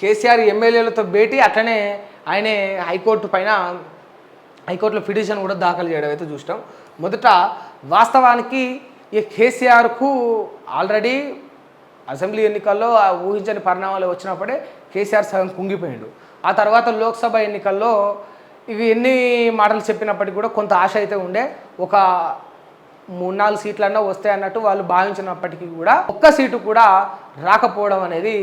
కేసీఆర్ ఎమ్మెల్యేలతో భేటీ అట్లనే ఆయనే హైకోర్టు పైన హైకోర్టులో పిటిషన్ కూడా దాఖలు చేయడం అయితే చూసినాం. మొదట వాస్తవానికి ఈ కేసీఆర్కు ఆల్రెడీ అసెంబ్లీ ఎన్నికల్లో ఊహించని పరిణామాలు వచ్చినప్పుడే కేసీఆర్ సగం కుంగిపోయాడు. ఆ తర్వాత లోక్సభ ఎన్నికల్లో ఇవి ఎన్ని మాటలు చెప్పినప్పటికీ కూడా కొంత ఆశ అయితే ఉండే. ఒక మూడు నాలుగు సీట్లన్నా వస్తాయి అన్నట్టు వాళ్ళు భావించినప్పటికీ కూడా ఒక్క సీటు కూడా రాకపోవడం అనేది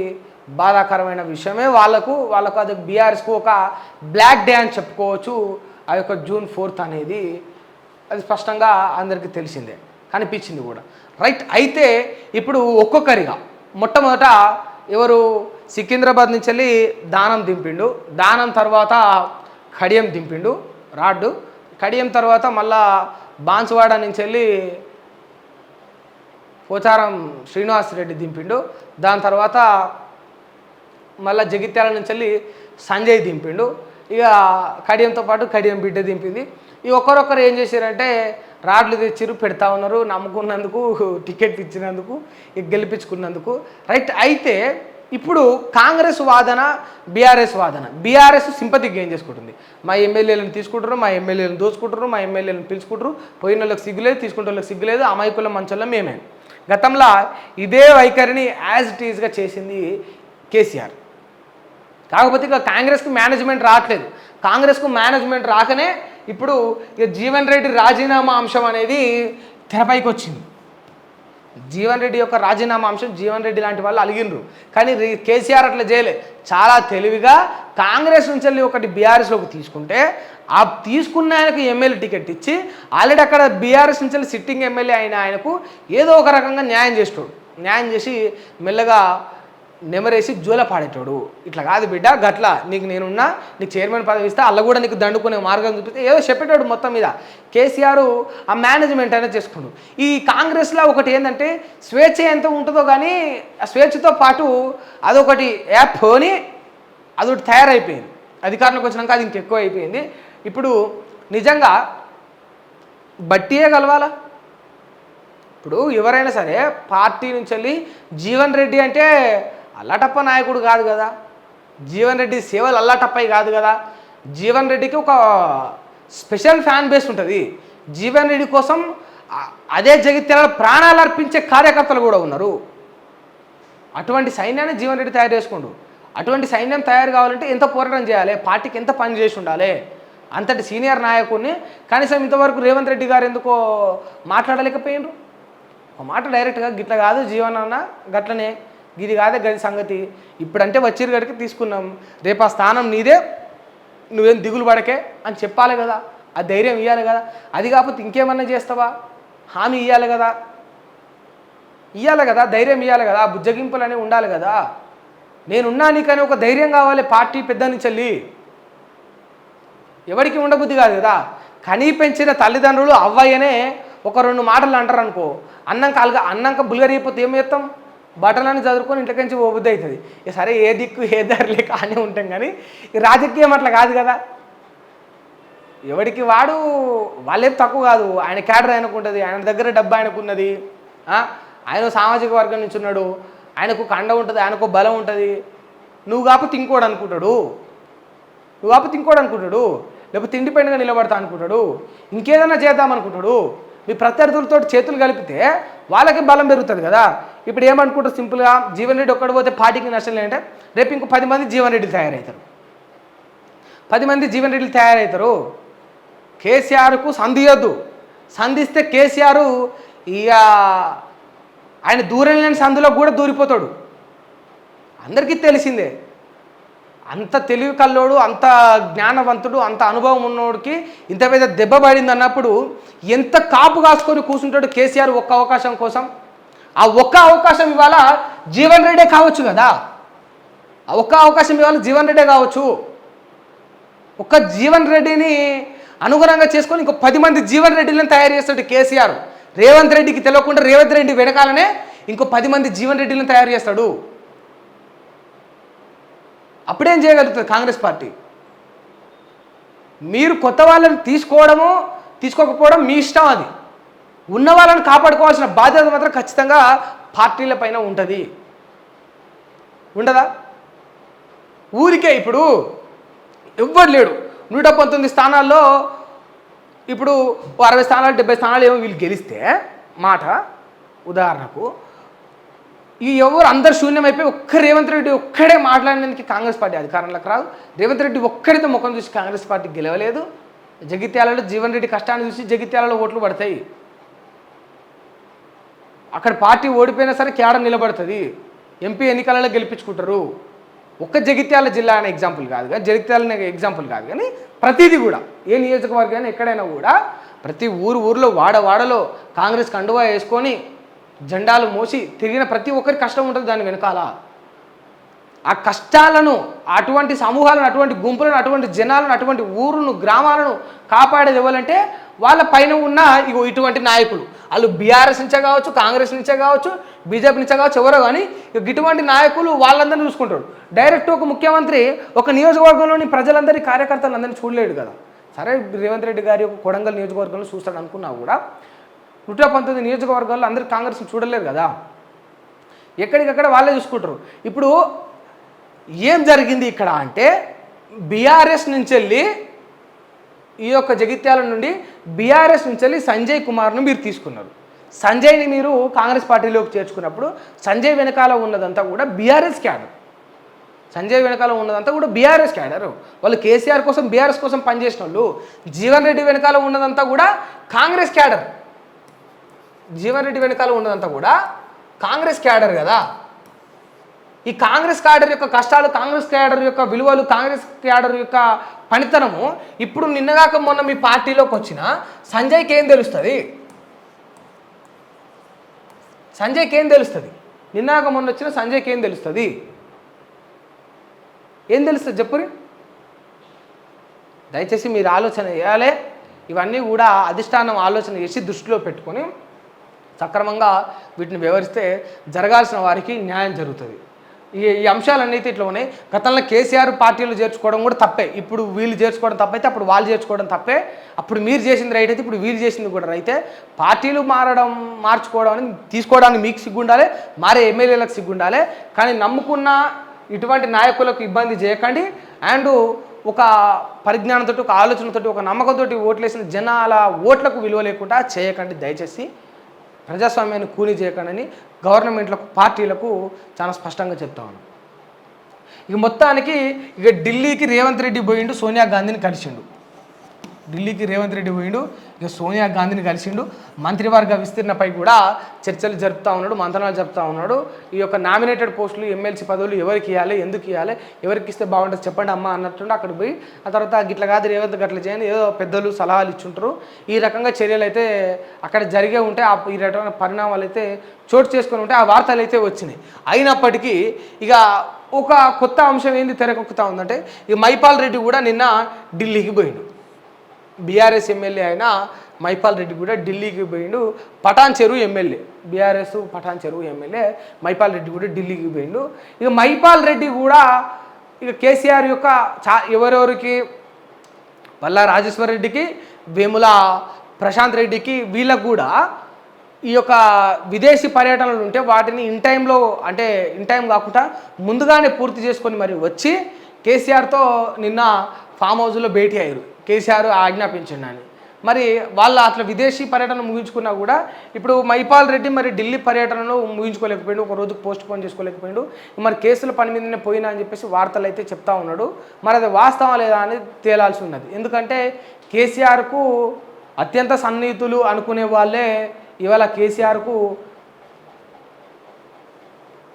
బాధాకరమైన విషయమే. వాళ్ళకు వాళ్ళకు అది బీఆర్ఎస్కు ఒక బ్లాక్ డే అని చెప్పుకోవచ్చు. ఆ యొక్క జూన్ ఫోర్త్ అనేది అది స్పష్టంగా అందరికీ తెలిసిందే కనిపించింది కూడా. రైట్ అయితే ఇప్పుడు ఒక్కొక్కరిగా మొట్టమొదట ఎవరు సికింద్రాబాద్ నుంచి వెళ్ళి దానం దింపిండు దానం తర్వాత కడియం దింపిండు రాడ్డు. కడియం తర్వాత మళ్ళా బాన్సువాడ నుంచి వెళ్ళి పోచారం శ్రీనివాస్ రెడ్డి దింపిండు. దాని తర్వాత మళ్ళీ జగిత్యాల నుంచి వెళ్ళి సంజయ్ దింపిండు. ఇక కడియంతో పాటు కడియం బిడ్డ దింపింది. ఈ ఒకరొకరు ఏం చేశారంటే రాడ్లు తెచ్చిరు పెడతా ఉన్నారు నమ్ముకున్నందుకు టికెట్ ఇచ్చినందుకు ఇక గెలిపించుకున్నందుకు. రైట్ అయితే ఇప్పుడు కాంగ్రెస్ వాదన బీఆర్ఎస్ వాదన. బీఆర్ఎస్ సింపతి గెయిన్ చేసుకుంటుంది? మా ఎమ్మెల్యేలను తీసుకుంటారు మా ఎమ్మెల్యేలను దోచుకుంటారు మా ఎమ్మెల్యేలను పిలుచుకుంటారు. పోయిన వాళ్ళకి సిగ్గులేదు తీసుకుంటే వాళ్ళకి సిగ్గులేదు అమాయకుల మంచంలో మేమే. గతంలో ఇదే వైఖరిని యాజ్ ఇట్ ఈజ్గా చేసింది కేసీఆర్. కాకపోతే ఇక కాంగ్రెస్కు మేనేజ్మెంట్ రావట్లేదు. కాంగ్రెస్కు మేనేజ్మెంట్ రాకనే ఇప్పుడు ఇక జీవన్ రెడ్డి రాజీనామా అంశం అనేది తెరపైకి వచ్చింది జీవన్ రెడ్డి యొక్క రాజీనామా అంశం జీవన్ రెడ్డి లాంటి వాళ్ళు అలిగినరు కానీ కేసీఆర్ అట్లా చేయలే. చాలా తెలివిగా కాంగ్రెస్ నుంచి వెళ్ళి ఒకటి బీఆర్ఎస్లోకి తీసుకుంటే ఆ తీసుకున్న ఆయనకు ఎమ్మెల్యే టికెట్ ఇచ్చి ఆల్రెడీ అక్కడ బీఆర్ఎస్ నుంచి వెళ్ళి సిట్టింగ్ ఎమ్మెల్యే అయిన ఆయనకు ఏదో ఒక రకంగా న్యాయం చేస్తాడు న్యాయం చేసి మెల్లగా నెమరేసి జోల పాడేటోడు. ఇట్లా కాదు బిడ్డ గట్ల. నీకు నేనున్నా నీకు చైర్మన్ పదవి ఇస్తే అల్ల కూడా నీకు దండుకునే మార్గం చూపిస్తే. ఏదో చెప్పేటోడు మొత్తం మీద. కేసీఆర్ ఆ మేనేజ్మెంట్ అనేది చేసుకుండు. ఈ కాంగ్రెస్లో ఒకటి ఏంటంటే స్వేచ్ఛ ఎంత ఉంటుందో కానీ ఆ స్వేచ్ఛతో పాటు అదొకటి యాప్ అని అదొకటి తయారైపోయింది. అధికారంలోకి వచ్చినాక అది ఇంకెక్కువ అయిపోయింది. ఇప్పుడు నిజంగా బట్టియే కలవాలా? ఇప్పుడు ఎవరైనా సరే పార్టీ నుంచి వెళ్ళి జీవన్ రెడ్డి అంటే అల్లాటప్ప నాయకుడు కాదు కదా. జీవన్ రెడ్డి సేవలు అల్లాటప్పై కాదు కదా. జీవన్ రెడ్డికి ఒక స్పెషల్ ఫ్యాన్ బేస్ ఉంటుంది. జీవన్ రెడ్డి కోసం అదే జగిత్యాల ప్రాణాలు అర్పించే కార్యకర్తలు కూడా ఉన్నారు. అటువంటి సైన్యాన్ని జీవన్ రెడ్డి తయారు చేసుకుండు. అటువంటి సైన్యం తయారు కావాలంటే ఎంత పోరాటం చేయాలి? పార్టీకి ఎంత పని చేసి ఉండాలి? అంతటి సీనియర్ నాయకుడిని కనీసం ఇంతవరకు రేవంత్ రెడ్డి గారు ఎందుకో మాట్లాడలేకపోయినరు ఒక మాట డైరెక్ట్గా గిట్ల కాదు జీవన్ అన్న గట్లనే ఇది కాదే గది సంగతి. ఇప్పుడంటే వచ్చిరు గడికి తీసుకున్నాం. రేపు ఆ స్థానం నీదే. నువ్వేం దిగులు పడకే అని చెప్పాలి కదా. ఆ ధైర్యం ఇవ్వాలి కదా. అది కాకపోతే ఇంకేమన్నా చేస్తావా? హామీ ఇవ్వాలి కదా. ఇవ్వాలి కదా. ధైర్యం ఇవ్వాలి కదా. బుజ్జగింపులు అనేవి ఉండాలి కదా. నేనున్నా నీకని ఒక ధైర్యం కావాలి పార్టీ పెద్ద నుంచి ఎవరికి ఉండబుద్ధి కాదు కదా. కనీ పెంచిన తల్లిదండ్రులు అవ్వయ్యనే ఒక రెండు మాటలు అంటారు అనుకో అన్నంక అల్గా అన్నంక బుల్గరిగిపోతే ఏం చేస్తాం? బట్టలను చదువుకొని ఇంట్లోకి నుంచి ఓబుద్ధి అవుతుంది. ఇక సరే ఏ దిక్కు ఏ దారి లేక అని ఉంటాం కానీ రాజకీయం అట్లా కాదు కదా. ఎవడికి వాడు వాళ్ళేం తక్కువ కాదు. ఆయన క్యాడర్ ఆయనకు ఉంటుంది ఆయన దగ్గర డబ్బు ఆయనకు ఉన్నది. ఆయన సామాజిక వర్గం నుంచి ఉన్నాడు. ఆయనకు కండ ఉంటుంది ఆయనకు బలం ఉంటుంది. నువ్వు కాకపోతే ఇంకోడు అనుకుంటాడు. నువ్వు కాకపోతే ఇంకోడు అనుకుంటాడు. లేకపోతే తిండి పైనగా నిలబడతా అనుకుంటాడు. ఇంకేదైనా చేద్దాం అనుకుంటాడు. మీ ప్రత్యర్థులతో చేతులు కలిపితే వాళ్ళకి బలం పెరుగుతుంది కదా. ఇప్పుడు ఏమనుకుంటారు సింపుల్గా జీవన్ రెడ్డి ఒక్కడు పోతే పార్టీకి నష్టం లేదంటే రేపు ఇంకో పది మంది జీవన్ రెడ్డి తయారవుతారు. పది మంది జీవన్ రెడ్డిలు తయారవుతారు. కేసీఆర్కు సంధియొద్దు సంధిస్తే కేసీఆర్ ఇక ఆయన దూరం లేని సందులో కూడా దూరిపోతాడు. అందరికీ తెలిసిందే. అంత తెలివి కల్లోడు అంత జ్ఞానవంతుడు అంత అనుభవం ఉన్నోడికి ఇంత పెద్ద దెబ్బ పడింది అన్నప్పుడు ఎంత కాపు కాసుకొని కూర్చుంటాడు కేసీఆర్ ఒక్క అవకాశం కోసం? ఆ ఒక్క అవకాశం ఇవాళ జీవన్ రెడ్డే కావచ్చు కదా? ఆ ఒక్క అవకాశం ఇవాళ జీవన్ రెడ్డే కావచ్చు. ఒక్క జీవన్ రెడ్డిని అనుగుణంగా చేసుకొని ఇంకో పది మంది జీవన్ రెడ్డిలను తయారు చేస్తాడు కేసీఆర్. రేవంత్ రెడ్డికి తెలియకుండా రేవంత్ రెడ్డి వెనకాలనే ఇంకో పది మంది జీవన్ రెడ్డిలను తయారు చేస్తాడు. అప్పుడేం చేయగలుగుతుంది కాంగ్రెస్ పార్టీ? మీరు కొత్త వాళ్ళని తీసుకోవడము తీసుకోకపోవడం మీ ఇష్టం అది. ఉన్న వాళ్ళని కాపాడుకోవాల్సిన బాధ్యత మాత్రం ఖచ్చితంగా పార్టీల పైన ఉంటుంది. ఉండదా? ఊరికే ఇప్పుడు ఎవ్వరు లేడు. నూట పంతొమ్మిది స్థానాల్లో ఇప్పుడు అరవై స్థానాలు డెబ్బై స్థానాలు ఏమో వీళ్ళు గెలిస్తే మాట ఉదాహరణకు ఈ ఎవరు అందరు శూన్యమైపోయి ఒక్క రేవంత్ రెడ్డి ఒక్కడే మాట్లాడినందుకు కాంగ్రెస్ పార్టీ అధికారంలోకి రాదు. రేవంత్ రెడ్డి ఒక్కడితో ముఖం చూసి కాంగ్రెస్ పార్టీ గెలవలేదు. జగిత్యాలలో జీవన్ రెడ్డి కష్టాన్ని చూసి జగిత్యాలలో ఓట్లు పడతాయి. అక్కడ పార్టీ ఓడిపోయినా సరే కేడ నిలబడుతుంది. ఎంపీ ఎన్నికలలో గెలిపించుకుంటారు. ఒక్క జగిత్యాల జిల్లా అనే ఎగ్జాంపుల్ కాదు కానీ జగిత్యాల అనే ఎగ్జాంపుల్ కాదు కానీ ప్రతిదీ కూడా ఏ నియోజకవర్గం ఎక్కడైనా కూడా ప్రతి ఊరు ఊర్లో వాడ వాడలో కాంగ్రెస్ కండువా వేసుకొని జెండాలు మోసి తిరిగిన ప్రతి ఒక్కరికి కష్టం ఉంటుంది దాని వెనకాల. ఆ కష్టాలను అటువంటి సమూహాలను అటువంటి గుంపులను అటువంటి జనాలను అటువంటి ఊరును గ్రామాలను కాపాడేది ఇవ్వాలంటే వాళ్ళ పైన ఉన్న ఇగో ఇటువంటి నాయకులు. వాళ్ళు బీఆర్ఎస్ నుంచే కావచ్చు కాంగ్రెస్ నుంచే కావచ్చు బీజేపీ నుంచే కావచ్చు ఎవరో కానీ ఇటువంటి నాయకులు వాళ్ళందరినీ చూసుకుంటాడు డైరెక్ట్ ఒక ముఖ్యమంత్రి ఒక నియోజకవర్గంలోని ప్రజలందరి కార్యకర్తలందరినీ చూడలేడు కదా. సరే రేవంత్ రెడ్డి గారి యొక్క కొడంగల్ నియోజకవర్గంలో చూస్తాడు అనుకున్నా కూడా నూట పంతొమ్మిది నియోజకవర్గాల్లో అందరు కాంగ్రెస్ని చూడలేరు కదా. ఎక్కడికక్కడ వాళ్ళే చూసుకుంటారు. ఇప్పుడు ఏం జరిగింది ఇక్కడ అంటే బీఆర్ఎస్ నుంచి వెళ్ళి ఈ యొక్క జగిత్యాల నుండి బీఆర్ఎస్ నుంచి వెళ్ళి సంజయ్ కుమార్ను మీరు తీసుకున్నారు. సంజయ్ని మీరు కాంగ్రెస్ పార్టీలోకి చేర్చుకున్నప్పుడు సంజయ్ వెనకాల ఉన్నదంతా కూడా బీఆర్ఎస్ క్యాడర్. సంజయ్ వెనకాల ఉన్నదంతా కూడా బీఆర్ఎస్ క్యాడర్. వాళ్ళు కేసీఆర్ కోసం బీఆర్ఎస్ కోసం పనిచేసిన వాళ్ళు జీవన్ రెడ్డి వెనకాల ఉన్నదంతా కూడా కాంగ్రెస్ క్యాడర్. జీవన్ రెడ్డి వెనకాల ఉన్నదంతా కూడా కాంగ్రెస్ క్యాడర్ కదా. ఈ కాంగ్రెస్ క్యాడర్ యొక్క కష్టాలు కాంగ్రెస్ క్యాడర్ యొక్క విలువలు కాంగ్రెస్ క్యాడర్ యొక్క పనితనము ఇప్పుడు నిన్నగాక మొన్న మీ పార్టీలోకి వచ్చిన సంజయ్కి ఏం తెలుస్తుంది? సంజయ్కి ఏం తెలుస్తుంది? నిన్నగాక మొన్న వచ్చిన సంజయ్కి ఏం తెలుస్తుంది? ఏం తెలుస్తుంది చెప్పురి? దయచేసి మీరు ఆలోచన చేయాలి. ఇవన్నీ కూడా అధిష్టానం ఆలోచన చేసి దృష్టిలో పెట్టుకొని సక్రమంగా వీటిని వివరిస్తే జరగాల్సిన వారికి న్యాయం జరుగుతుంది. ఈ ఈ అంశాలన్నీ ఇట్లా ఉన్నాయి గతంలో కేసీఆర్ పార్టీలు చేర్చుకోవడం కూడా తప్పే. ఇప్పుడు వీళ్ళు చేర్చుకోవడం తప్పైతే అప్పుడు వాళ్ళు చేర్చుకోవడం తప్పే. అప్పుడు మీరు చేసింది రైట్ అయితే ఇప్పుడు వీళ్ళు చేసింది కూడా రైతే పార్టీలు మారడం మార్చుకోవడం అనేది తీసుకోవడానికి మీకు సిగ్గుండాలి మారే ఎమ్మెల్యేలకు సిగ్గుండాలి. కానీ నమ్ముకున్న ఇటువంటి నాయకులకు ఇబ్బంది చేయకండి. అండ్ ఒక పరిజ్ఞానంతో ఒక ఆలోచనతో ఒక నమ్మకంతో ఓట్లేసిన జనాల ఓట్లకు విలువ లేకుండా చేయకండి దయచేసి. ప్రజాస్వామ్యాన్ని కూలీ చేయకండి గవర్నమెంట్లకు పార్టీలకు చాలా స్పష్టంగా చెప్తా ఉన్నాను ఇక మొత్తానికి ఇక ఢిల్లీకి రేవంత్ రెడ్డి పోయిండు సోనియా గాంధీని కలిసిండు. ఢిల్లీకి రేవంత్ రెడ్డి పోయిండు ఇక సోనియా గాంధీని కలిసిండు. మంత్రివర్గ విస్తీర్ణపై కూడా చర్చలు జరుపుతూ ఉన్నాడు మంత్రణాలు చెప్తా ఉన్నాడు. ఈ యొక్క నామినేటెడ్ పోస్టులు ఎమ్మెల్సీ పదవులు ఎవరికి ఇవ్వాలి ఎందుకు ఇవ్వాలి ఎవరికి ఇస్తే బాగుంటుంది చెప్పండి అమ్మ అన్నట్టుండి అక్కడ పోయి ఆ తర్వాత గిట్ల కాదు రేవంత్ గట్ల చేయని ఏదో పెద్దలు సలహాలు ఇచ్చుంటారు. ఈ రకంగా చర్యలు అయితే అక్కడ జరిగే ఉంటే ఆ ఈ రకమైన పరిణామాలు అయితే చోటు చేసుకుని ఉంటే ఆ వార్తలు అయితే వచ్చినాయి. అయినప్పటికీ ఇక ఒక కొత్త అంశం ఏంది తెరకొక్కుతా ఉందంటే ఈ మైపాల్ రెడ్డి కూడా నిన్న ఢిల్లీకి పోయిండు. బీఆర్ఎస్ ఎమ్మెల్యే అయిన మైపాల్ రెడ్డి కూడా ఢిల్లీకి పోయిండు. పటాన్ చెరువు ఎమ్మెల్యే. బీఆర్ఎస్ పటాన్ చెరువు ఎమ్మెల్యే మైపాల్ రెడ్డి కూడా ఢిల్లీకి పోయిండు. ఇక మైపాల్ రెడ్డి కూడా ఇక కేసీఆర్ యొక్క చా ఎవరెవరికి? పల్లా రాజేశ్వర రెడ్డికి వేముల ప్రశాంత్ రెడ్డికి వీళ్ళకు కూడా ఈ యొక్క విదేశీ పర్యటనలు ఉంటే వాటిని ఇన్ టైంలో అంటే ఇన్ టైం కాకుండా ముందుగానే పూర్తి చేసుకొని మరి వచ్చి కేసీఆర్తో నిన్న ఫామ్ హౌస్లో భేటీ అయ్యారు. కేసీఆర్ ఆజ్ఞాపించండి అని. మరి వాళ్ళు అట్లా విదేశీ పర్యటన ముగించుకున్నా కూడా ఇప్పుడు మైపాల్ రెడ్డి మరి ఢిల్లీ పర్యటనను ముగించుకోలేకపోయిండు. ఒక రోజు పోస్ట్ పోన్ చేసుకోలేకపోయిండు. మరి కేసుల పని మీదనే పోయినా అని చెప్పేసి వార్తలు అయితే చెప్తా ఉన్నాడు. మరి అది వాస్తవం లేదా అని తేలాల్సి ఉన్నది. ఎందుకంటే కేసీఆర్కు అత్యంత సన్నిహితులు అనుకునే వాళ్ళే ఇవాళ కేసీఆర్కు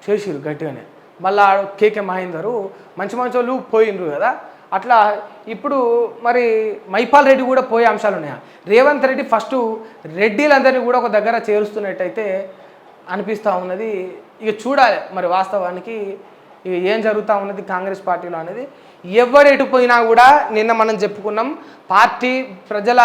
చేసిరు గట్టిగానే. మళ్ళా కేకే మహేందరు మంచి మంచి వాళ్ళు పోయినరు కదా. అట్లా ఇప్పుడు మరి మైపాల్ రెడ్డి కూడా పోయే అంశాలు ఉన్నాయా? రేవంత్ రెడ్డి ఫస్ట్ రెడ్డిలందరినీ కూడా ఒక దగ్గర చేరుస్తున్నట్టయితే అనిపిస్తూ ఉన్నది. ఇక చూడాలి మరి వాస్తవానికి ఏం జరుగుతూ ఉన్నది కాంగ్రెస్ పార్టీలో అనేది? ఎవరు ఎటుపోయినా కూడా నిన్న మనం చెప్పుకున్నాం పార్టీ ప్రజల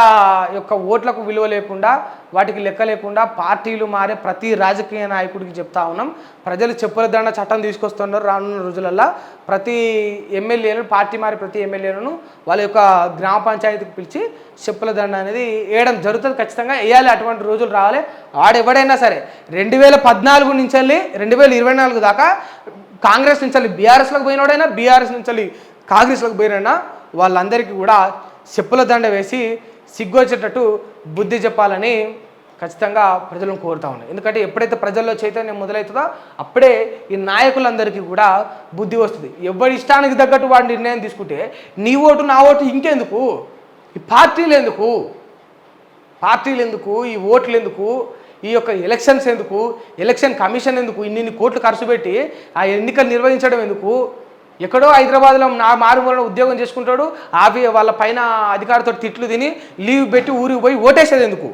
యొక్క ఓట్లకు విలువ లేకుండా వాటికి లెక్క లేకుండా పార్టీలు మారే ప్రతి రాజకీయ నాయకుడికి చెప్తా ఉన్నాం. ప్రజలు చెప్పుల దండ చట్టం తీసుకొస్తున్నారు రానున్న రోజులల్లో. ప్రతి ఎమ్మెల్యేలను పార్టీ మారే ప్రతి ఎమ్మెల్యేలను వాళ్ళ యొక్క గ్రామ పంచాయతీకి పిలిచి చెప్పుల దండ అనేది వేయడం జరుగుతుంది. ఖచ్చితంగా వేయాలి. అటువంటి రోజులు రావాలి. వాడెవడైనా సరే రెండు వేల పద్నాలుగు నుంచి వెళ్ళి రెండు వేల ఇరవై నాలుగు దాకా కాంగ్రెస్ నుంచి బీఆర్ఎస్లోకి పోయినోడైనా బీఆర్ఎస్ నుంచి కాంగ్రెస్లోకి పోయినైనా వాళ్ళందరికీ కూడా చెప్పుల దండ వేసి సిగ్గొచ్చేటట్టు బుద్ధి చెప్పాలని ఖచ్చితంగా ప్రజలను కోరుతా ఉన్నాయి ఎందుకంటే ఎప్పుడైతే ప్రజల్లో చైతన్యం మొదలవుతుందో అప్పుడే ఈ నాయకులందరికీ కూడా బుద్ధి వస్తుంది. ఎవరి ఇష్టానికి తగ్గట్టు వాడి నిర్ణయం తీసుకుంటే నీ ఓటు నా ఓటు ఇంకెందుకు? ఈ పార్టీలు ఎందుకు? పార్టీలు ఎందుకు? ఈ ఓట్లు ఎందుకు? ఈ యొక్క ఎలక్షన్స్ ఎందుకు? ఎలక్షన్ కమిషన్ ఎందుకు? ఇన్ని కోట్లు ఖర్చు పెట్టి ఆ ఎన్నికలు నిర్వహించడం ఎందుకు? ఎక్కడో హైదరాబాద్లో నా మారుమూలన ఉద్యోగం చేసుకుంటాడు ఆవి వాళ్ళ పైన అధికారితో తిట్లు తిని లీవ్ పెట్టి ఊరికి పోయి ఓటేసేది ఎందుకు?